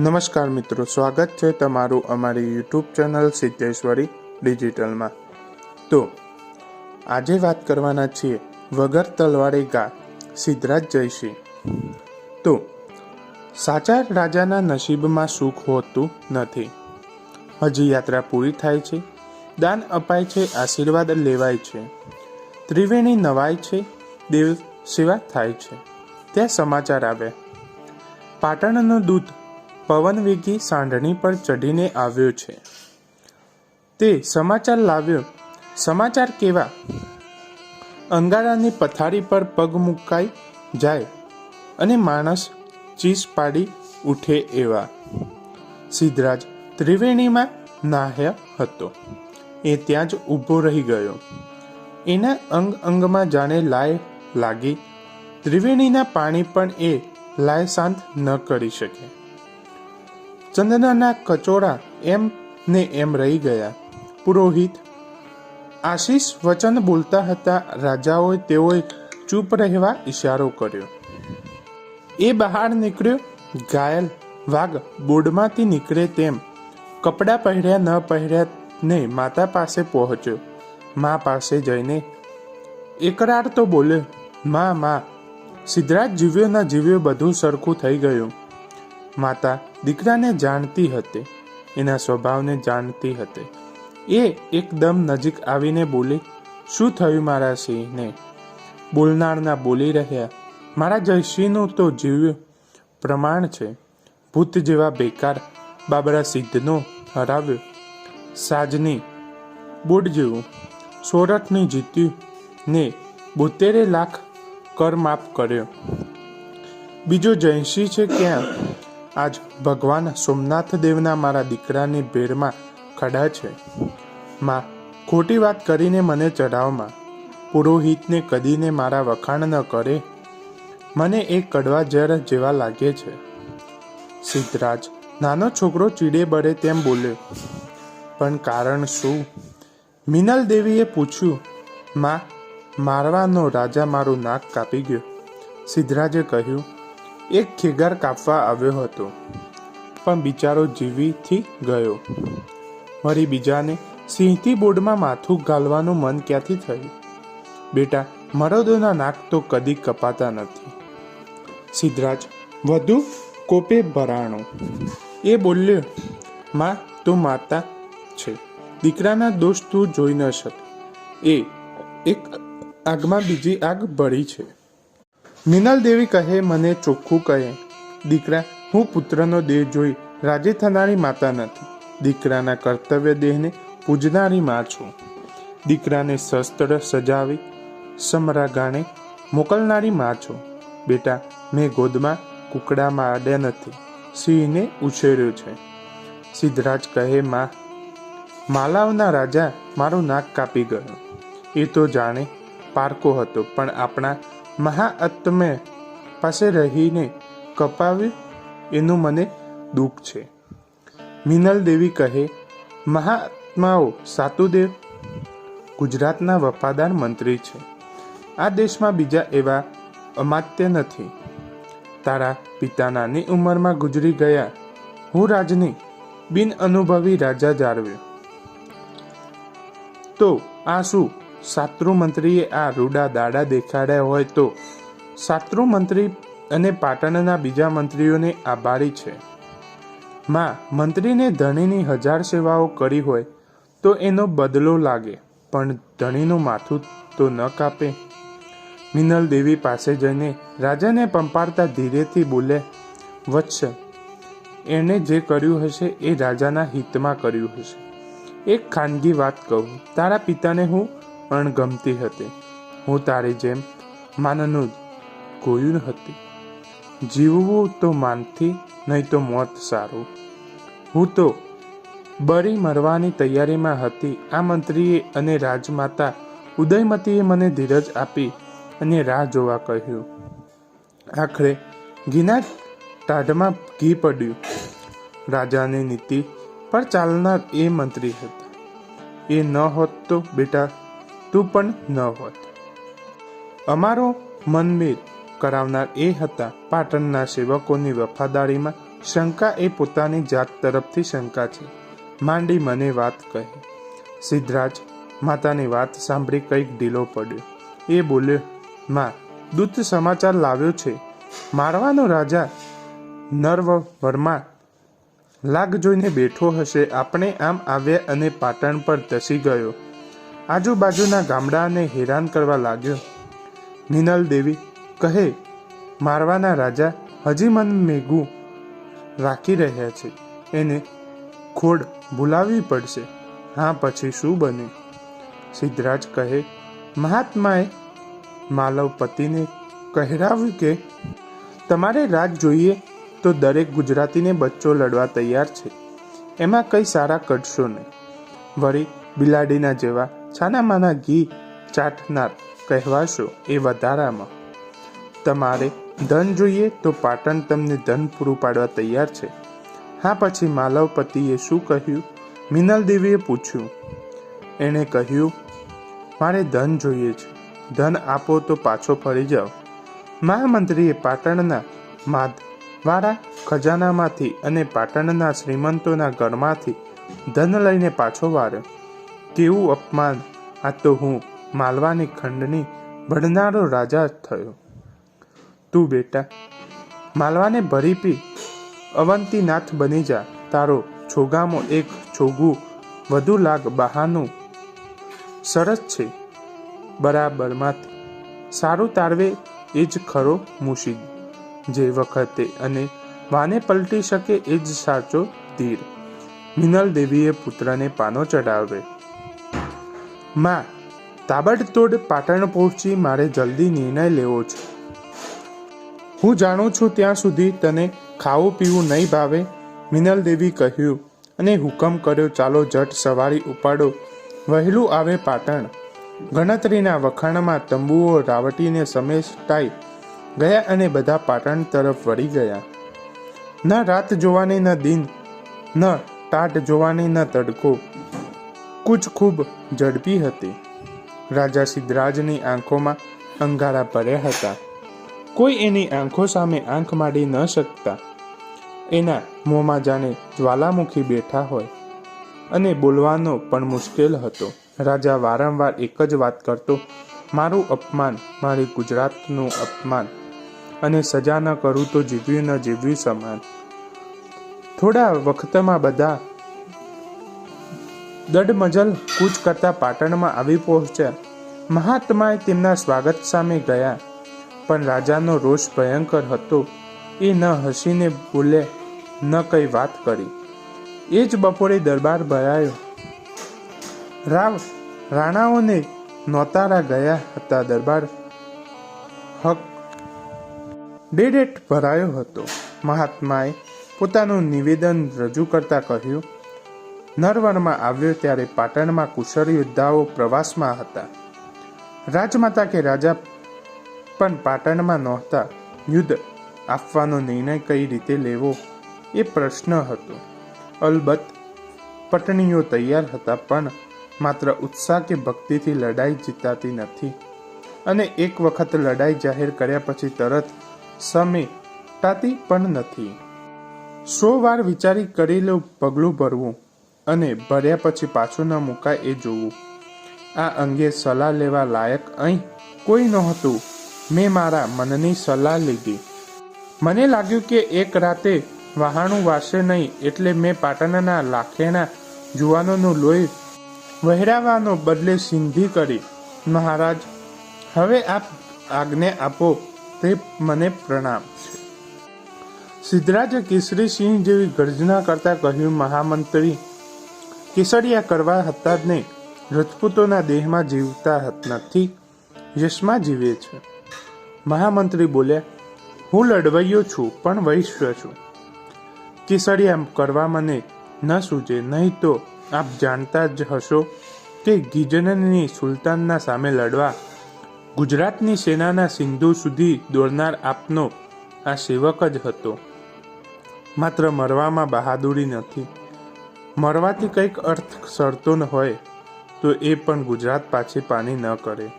નમસ્કાર મિત્રો, સ્વાગત છે તમારું અમારી યુટ્યુબ ચેનલ સિદ્ધેશ્વરી ડિજિટલમાં. તો, આજે વાત કરવાના છીએ વગર તલવારે ગા, સિદ્ધરાજ જયસિંહ. તો, સાચા રાજાના નસીબમાં સુખ હોતું નથી. હજી યાત્રા પૂરી થાય છે, દાન અપાય છે, આશીર્વાદ લેવાય છે. ત્રિવેણી નવાય છે, દેવ સેવા થાય છે. ત્યાં સમાચાર આવે. પાટણનો દૂત પવનવેગી સાંઢણી પર ચઢીને આવ્યો છે. તે સમાચાર લાવ્યો. સમાચાર કેવા? અંગારાની પથારી પર પગ મુકાઈ જાય અને માણસ ચીસ પાડી ઉઠે એવા. સિદ્ધરાજ ત્રિવેણીમાં નાહ્ય હતો. એ ત્યાં જ ઊભો રહી ગયો. એના અંગ અંગમાં જાણે લાય લાગી. ત્રિવેણીના પાણી પણ એ લાય શાંત ન કરી શકે. ચંદનના કચોડા એમ ને એમ રહી ગયા. પુરોહિત આશીષ વચન બોલતા હતા, રાજાઓએ તેઓએ ચૂપ રહેવા ઈશારો કર્યો. એ બહાર નીકળ્યો, ઘાયલ વાઘ બોર્ડમાંથી નીકળે તેમ. કપડાં પહેર્યા ન પહેર્યા ને માતા પાસે પહોંચ્યો. મા પાસે જઈને એકરાર તો બોલ્યો, મા મા, સિદ્ધરાજ જીવ્યો ન જીવ્યો બધું સરખું થઈ ગયું. માતા દીકરાને જાણતી હતી, એના સ્વભાવને જાણતી હતી. એ એકદમ નજીક આવીને બોલી, શું થયું મારા સિંહને? બોલનારના બોલી રહ્યા, મારા જયસિંહનું તો જીવ પ્રમાણ છે. ભૂત જેવા બેકાર બાબરા સિદ્ધનો હરાવ્યો. સાજની બોડ જેવું. સોરઠની જીત્યું ને બોતેરે લાખ કર માફ કર્યો. બીજો જયસિંહ છે ક્યાં? આજ ભગવાન સોમનાથ દેવના મારા દીકરાની ભેરમાં ખડા છે. માં, ખોટી વાત કરીને મને ચઢાવમાં. પુરોહિતને કદીને મારા વખાણ ન કરે. મને એ કડવા ઝેર જેવા લાગે છે. સિદ્ધરાજ, નાનો છોકરો ચીડે બળે તેમ બોલ્યો. પણ કારણ શું? મિનલ દેવીએ પૂછ્યું. માં, મારવાનો રાજા મારું નાક કાપી ગયો. સિદ્ધરાજે કહ્યું. એક ખેગાર કાપવા આવ્યો હતો. પણ બિચારો જીવીથી ગયો. વળી બીજાને સિંહથી બોર્ડમાં માથું ગાલવાનું મન ક્યાંથી થયું? બેટા, મરદોના નાક તો કદી કપાતા નથી. સિદ્ધરાજ, વધુ કોપે ભરાણો. એ બોલ્યો, માં, તું માતા છે. દીકરાના દોષ તું જોઈ ન શક. એ, એક આગમાં બીજી આગ ભળી છે. મિનલ દેવી કહે, મને ચોખ્ખું કહે. દીકરા, હું પુત્રનો દેહ જોઈ રાજી થનારી માતા નથી. દીકરાના કર્તવ્ય દેહને પૂજનારી માં છું. દીકરાને શસ્ત્ર સજાવી સમરા ગાણે મોકલનારી માં છું. બેટા, મેં ગોદમાં કુકડામાં આડ્યા નથી. સિંહને ઉછેર્યો છે. સિદ્ધરાજ કહે, માં માલાવના રાજા મારું નાક કાપી ગયો. એ તો જાણે પારકો હતો, પણ આપણા મહાઆત્મે પાસે રહીને કપાવે એનું મને દુઃખ છે. મિનલ દેવી કહે મહાત્માઓ સાતુદેવ, ગુજરાતના વફાદાર મંત્રી છે. આ દેશમાં બીજા એવા અમાત્ય નથી. તારા પિતા નાની ઉંમરમાં ગુજરી ગયા. હું રાજની બિન અનુભવી રાજા જાળવ્યો. તો આ શું શાસ્ત્રુ મંત્રીએ આ રૂડા દાડા દેખાડ્યા હોય તો સાત્રુ મંત્રી અને પાટણના બીજા મંત્રીઓને આભારી છે. માં, મંત્રીને ધણીની હજાર સેવાઓ કરી હોય તો એનો બદલો લાગે, પણ ધણીનું માથું તો ન કાપે. મિનલ દેવી પાસે જઈને રાજાને પંપારતા ધીરેથી બોલે, વત્સ, એણે જે કર્યું હશે એ રાજાના હિતમાં કર્યું હશે. એક ખાનગી વાત કહું, તારા પિતાને હું અણગમતી હતી. હું તારી જેમ માનનું ગોયું હતી. જીવવું તો માનથી નહીં તો મોત સારું. હું તો બરી મરવાની તૈયારીમાં હતી. આ મંત્રીએ અને રાજમાતા ઉદયમતીએ મને ધીરજ આપી અને રાહ જોવા કહ્યું. આખરે ઘીના ટાઢમાં ઘી પડ્યું. રાજાની નીતિ પર ચાલનાર એ મંત્રી હતા. એ ન હોત તો બેટા તું પણ ન હોત. અમારો મનમેળ કરાવનાર એ હતા પાટણના સેવકોની વફાદારીમાં શંકા એ પોતાની જાત તરફથી શંકા છે. માંડી મને વાત કહે. સિદ્ધરાજ માતાની વાત સાંભળી કંઈક ઢીલો પડ્યો. એ બોલ્યો, માં, દૂત સમાચાર લાવ્યો છે. મારવાનો રાજા નર્વ વર્મા લાગ જોઈને બેઠો હશે. આપણે આમ આવ્યા અને પાટણ પર ધસી ગયો. આજુબાજુના ગામડાને હેરાન કરવા લાગ્યો. નિનલ દેવી કહે, મારવાના રાજા હજી મન મેઘું રાખી રહ્યા છે. એને ખોડ ભૂલાવવી પડશે. હા, પછી શું બને? સિદ્ધરાજ કહે, મહાત્માએ માલવ પતિને કહેરાવ્યું કે, તમારે રાજ જોઈએ તો દરેક ગુજરાતીને બચ્ચો લડવા તૈયાર છે. એમાં કંઈ સારા કરશો નહીં. વળી બિલાડીના જેવા છાનામાના ઘી ચાટનાર કહેવાશો એ વધારામાં. તમારે ધન જોઈએ તો પાટણ તમને ધન પૂરું પાડવા તૈયાર છે. હા, પછી માલવપતિએ શું કહ્યું? મિનલ દેવીએ પૂછ્યું. એણે કહ્યું, મારે ધન જોઈએ છે. ધન આપો તો પાછો ફરી જાઓ. મહામંત્રીએ પાટણના માધવાળા ખજાનામાંથી અને પાટણના શ્રીમંતોના ઘરમાંથી ધન લઈને પાછો વાળ્યો કેવું અપમાન આ તો હું માલવાની ખંડની ભણનારો રાજા થયો. તું બેટા, માલવાને ભરી પી. અવંતીનાથ બની જા. તારો છોગામાં એક છોગું વધુ લાગ બહાનું. સરસ છે. બરાબરમાંથી સારું તારવે એ જ ખરો મુશીદ. જે વખતે અને વાને પલટી શકે એ જ સાચો ધીર મિનલ દેવીએ પુત્રને પાનો ચડાવે માં, તાબડતોડ પાટણ પહોંચી મારે જલ્દી નિર્ણય લેવો છે. હું જાણું છું ત્યાં સુધી તને ખાવું પીવું નહીં ભાવે, મિનલ દેવી કહ્યું, અને હુકમ કર્યો, ચાલો જટ સવારી ઉપાડો. વહેલું આવે પાટણ. ગણતરીના વખાણમાં તંબુઓ રાવટીને સમેટાઈ ગયા અને બધા પાટણ તરફ વળી ગયા. ન રાત જોવાની ન દિન, ન ટાટ જોવાની ન તડકો. કૂચ ખૂબ ઝડપી હતી. રાજા સિદ્ધરાજની આંખોમાં અંગારા ભર્યા હતા. કોઈ એની આંખો સામે આંખ માંડી ન શકતા. એના મોંમાં જાણે જ્વાલામુખી બેઠા હોય. અને બોલવાનો પણ મુશ્કેલ હતો. રાજા વારંવાર એક જ વાત કરતો, મારું અપમાન, મારી ગુજરાતનું અપમાન, અને સજા ન કરું તો જીવ્યું ન જીવ્યું સમાન. થોડા વખતમાં બધા દડમજલ કૂચ કરતા પાટણમાં આવી પહોંચ્યા. મહાત્માએ તેમના સ્વાગત સામે ગયા. પણ રાજાનો રોષ ભયંકર હતો. એ ન હસીને બોલે, ન કઈ વાત કરી. એ જ બપોરે દરબાર ભરાયો. રાવ, રાણાઓને નોતારા ગયા હતા દરબાર. હક ડેડેટ ભરાયો હતો. મહાત્માએ પોતાનું નિવેદન રજૂ કરતા કહ્યું નરવરમાં આવ્યો ત્યારે પાટણમાં કુશળ યોદ્ધાઓ પ્રવાસમાં હતા. રાજમાતા કે રાજા પણ પાટણમાં નહોતા. યુદ્ધ આપવાનો નિર્ણય કઈ રીતે લેવો એ પ્રશ્ન હતો. અલબત્ત પટણીઓ તૈયાર હતા પણ માત્ર ઉત્સાહ કે ભક્તિથી લડાઈ જીતાતી નથી. અને એક વખત લડાઈ જાહેર કર્યા પછી તરત સમેટાતી પણ નથી. સો વાર વિચારી કરેલું પગલું ભરવું અને ભર્યા પછી પાછું ન મુકાય એ જોવું. આ અંગે સલાહ લેવા લાયક અહીં કોઈ નહોતું. મેં મારા મનની સલાહ લીધી. મને લાગ્યું કે એક રાતે વહાણું વાસે નહીં એટલે મેં પાટણના લાખેના જુવાનોનું લોહી વહેરાવાનો બદલે સિંધી કરી. મહારાજ, હવે આપ આજ્ઞા આપો તે મને પ્રણામ છે. સિદ્ધરાજે કેસરીસિંહ જેવી ગર્જના કરતા કહ્યું, મહામંત્રી કેસરિયા કરવા હતા જ નહીં. રજપૂતોના દેહમાં જીવતા નથી યશમાં જીવે છે. મહામંત્રી બોલ્યા, હું લડવૈયો છું, પણ વૈશ્ય છું. કેસરિયા કરવા મને ન સૂજે, નહીં તો આપ જાણતા જ હશો કે ગિજનની સુલતાનના સામે લડવા ગુજરાતની સેનાના સિંધુ સુધી દોડનાર આપનો આ સેવક જ હતો. માત્ર મરવામાં બહાદુરી નથી. મરવાથી કંઈક અર્થ સરતો ન હોય, તો એ પણ ગુજરાત પાછી પાની ન કરે.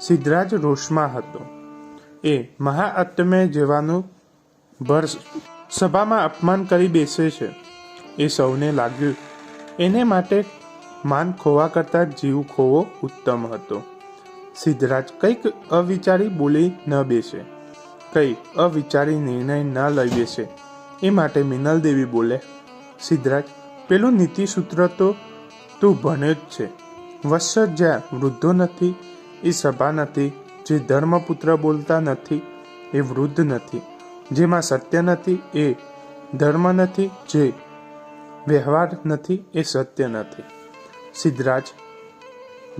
સિદ્ધરાજ રોષમાં હતો. એ મહાઆત્મે જેવાનું ભર સભામાં અપમાન કરી બેસે છે. એ સૌને લાગ્યું, એને માટે માન ખોવા કરતાં જીવ ખોવો ઉત્તમ હતો. સિદ્ધરાજ કંઈક અવિચારી બોલી ન બેસે. કંઈ અવિચારી નિર્ણય ન લઈ બેસે. એ માટે મિનલ દેવી બોલે, સિદ્ધરાજ પેલું નીતિસૂત્ર તો તું ભણ્યો જ છે. વત્સર જ્યાં વૃદ્ધો નથી એ સભા નથી, જે ધર્મપુત્ર બોલતા નથી, એ વૃદ્ધ નથી. જેમાં સત્ય નથી, એ ધર્મ નથી, જે વ્યવહાર નથી, એ સત્ય નથી. સિદ્ધરાજ,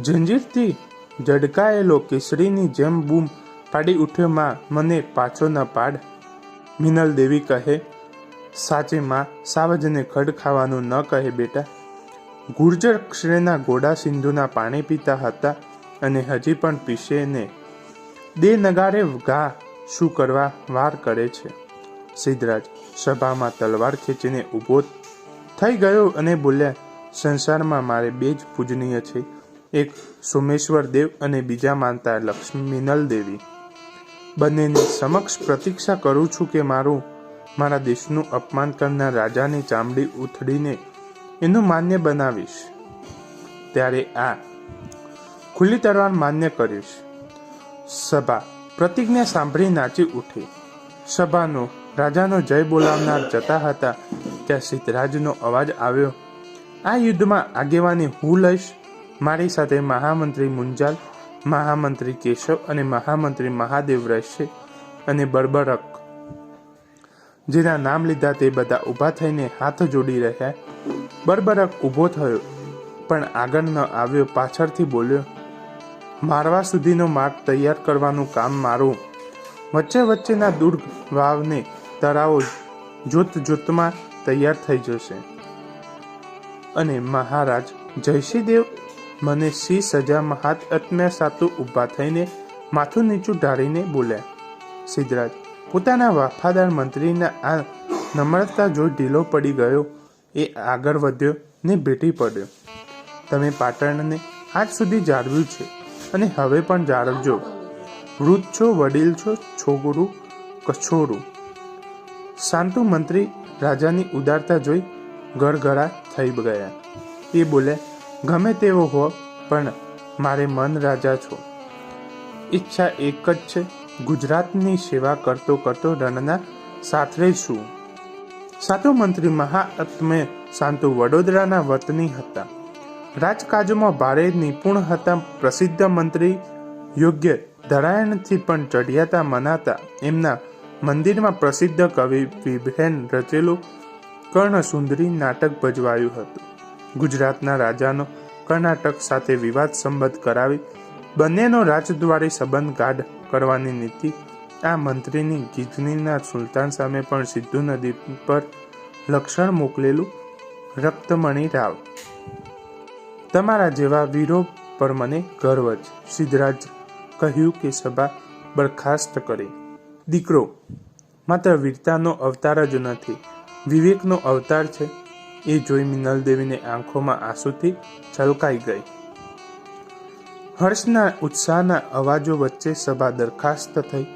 જંજીરથી જડકાયેલો કેસરીની જેમ બૂમ પાડી ઉઠ્યો માં, મને પાછો ન પાડ. મિનલ દેવી કહે સાચે માં સાવજને ખડ ખાવાનું ન કહે બેટા. ગુર્જર શ્રેના ઘોડા સિંધુના પાણી પીતા હતા અને હજી પણ પીશે ને. દે નગારે ઘા શું કરવા વાર કરે છે? સિદ્ધરાજ સભામાં તલવાર ખેંચીને ઊભો થઈ ગયો અને બોલ્યા, સંસારમાં મારે બે જ પૂજનીય છે. એક સોમેશ્વર દેવ અને બીજા માનતા લક્ષ્મીનલ દેવી બંનેની સમક્ષ પ્રતીક્ષા કરું છું કે મારું મારા દેશનું અપમાન કરનાર રાજાની ચામડી ઉથડીને એનું માન્ય બનાવીશ. ત્યારે આ ખુલ્લી તરવાર માન્ય કરીશ. સભા પ્રતિજ્ઞા સાંભળી નાચી ઉઠી. સભાનો રાજાનો જય બોલાવનાર જતા હતા ત્યાં સિદ્ધરાજનો અવાજ આવ્યો, આ યુદ્ધમાં આગેવાની હું લઈશ? મારી સાથે મહામંત્રી મુંજાલ, મહામંત્રી કેશવ અને મહામંત્રી મહાદેવ રહેશે અને બરબરક જેના નામ લીધા તે બધા ઊભા થઈને હાથ જોડી રહ્યા. બરબરક ઊભો થયો, પણ આગળ ન આવ્યો, પાછળથી બોલ્યો, મારવા સુધીનો માર્ગ તૈયાર કરવાનું કામ મારું. વચ્ચે વચ્ચેના દુર્ગ વાવને તરાવો જોત જોતમાં તૈયાર થઈ જશે. અને મહારાજ જયસિંહદેવ મને સી સજામાં હાથ અત્મ્યા સાતું ઊભા થઈને માથું નીચું ઢાળીને બોલ્યા, સિદ્ધરાજ પોતાના વફાદાર મંત્રીના આ નમ્રતા જોઈ ઢીલો પડી ગયો, એ આગળ વધ્યો ને ભેટી પડ્યો. તમે પાટણને આજ સુધી જાળવ્યું છે અને હવે પણ જાળવજો વૃદ્ધ છો, વડીલ છો, છોકરું, કછોરું. શાંતુ મંત્રી રાજાની ઉદારતા જોઈ ગળગળા થઈ ગયા. એ બોલે, ગમે તેવો હો, પણ મારે મન રાજા છો. ઈચ્છા એક જ છે ગુજરાતની સેવા કરતો કરતો રણના સાથે છું. સાતો મંત્રી મહાત્મે શાંતુ વડોદરાના વતની હતા. રાજકાજમાં ભારે નિપુણ હતા પ્રસિદ્ધ મંત્રી યોગ્ય ધરાયણથી પણ ચઢિયાતા મનાતા. એમના મંદિરમાં પ્રસિદ્ધ કવિ વિભેન રચેલું કર્ણસુંદરી નાટક ભજવાયું હતું. ગુજરાતના રાજાનો કર્ણાટક સાથે વિવાદ સંબંધ કરાવી બંનેનો રાજદ્વારી સંબંધ ગાઢ કરવાની નીતિ. આ મંત્રીની ગીજનીના સુલતાન સામે પણ સિંધુ નદી પર લક્ષણ મોકલેલું રક્તમણી રાવ. તમારા જેવા વીરો પર મને ગર્વ છે, સિદ્ધરાજ કહ્યું કે સભા બરખાસ્ત કરે. દીકરો, માત્ર વીરતાનો અવતાર જ નથી, વિવેકનો અવતાર છે. એ જોઈ મિનલ દેવીને આંખોમાં આંસુથી છલકાઈ ગઈ. હર્ષના ઉત્સાહના અવાજો વચ્ચે સભા દરખાસ્ત થઈ.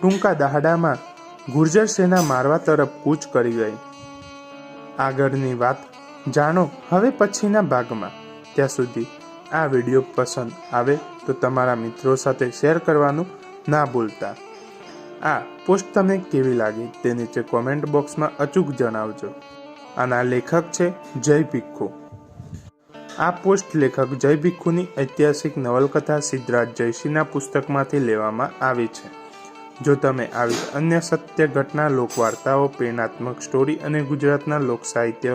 ટૂંકા દહાડામાં ગુર્જર સેના મારવા તરફ કૂચ કરી ગઈ. આગળની વાત જાણો હવે પછીના ભાગમાં. ત્યાં સુધી આ વીડિયો પસંદ આવે તો તમારા મિત્રો સાથે શેર કરવાનું ના ભૂલતા. આ પોસ્ટ તમને કેવી લાગી તે નીચે કોમેન્ટ બોક્સમાં અચૂક જણાવજો. આના લેખક છે જય ભિખ્ખુ આ પોસ્ટ લેખક જય ભિખુની ઐતિહાસિક નવલકથા સિદ્ધરાજ જયસિંહના પુસ્તકમાંથી લેવામાં આવી છે. જો તમે આવી અન્ય સત્ય ઘટના, લોકવાર્તાઓ, પ્રેરણાત્મક સ્ટોરી અને ગુજરાતના લોક સાહિત્ય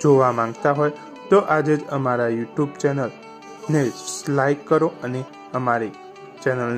જોવા માંગતા હોય, તો આજે જ અમારા યુટ્યુબ ચેનલને લાઈક કરો અને અમારી ચેનલ